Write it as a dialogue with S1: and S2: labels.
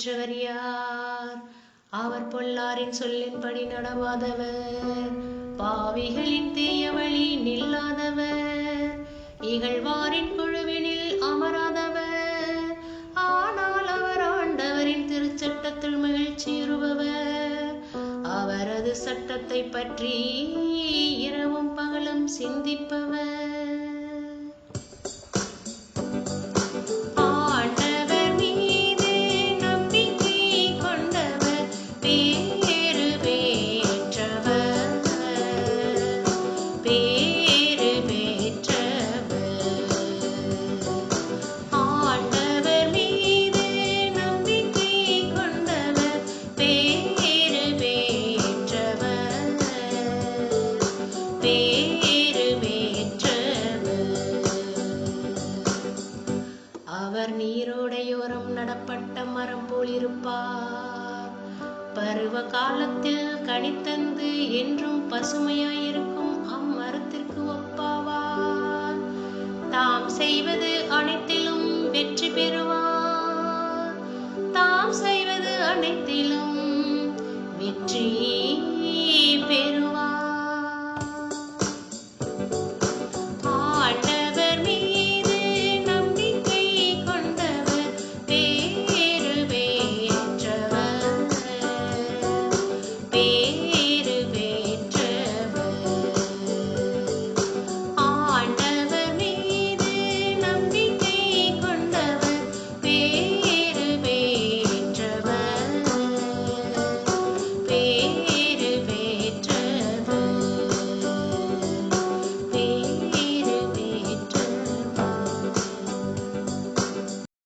S1: பெற்றவர் யார்? அவர் பொல்லாரின் சொல்லின்படி நடவாதவர். பாவிகளின் தீய வழி நில்லாதவர். இகழ்வாரின் குழுவினில் அமராதவர். ஆனால் அவர் ஆண்டவரின் திருச்சட்டத்தில் மகிழ்ச்சியுறுபவர் அவரது சட்டத்தை பற்றி இரவும் பகலும் சிந்திப்பவர். அவர் நீரோடையோரம் நடப்பட்ட மரம் போல் இருப்பார் பருவ காலத்தில் கனித்தந்து என்றும் பசுமையாயிருக்கும் அம்மரத்திற்கு ஒப்பாவார். தாம் செய்வது அனைத்திலும் வெற்றி பெறுவார். தாம் செய்வது அனைத்திலும் வெற்றி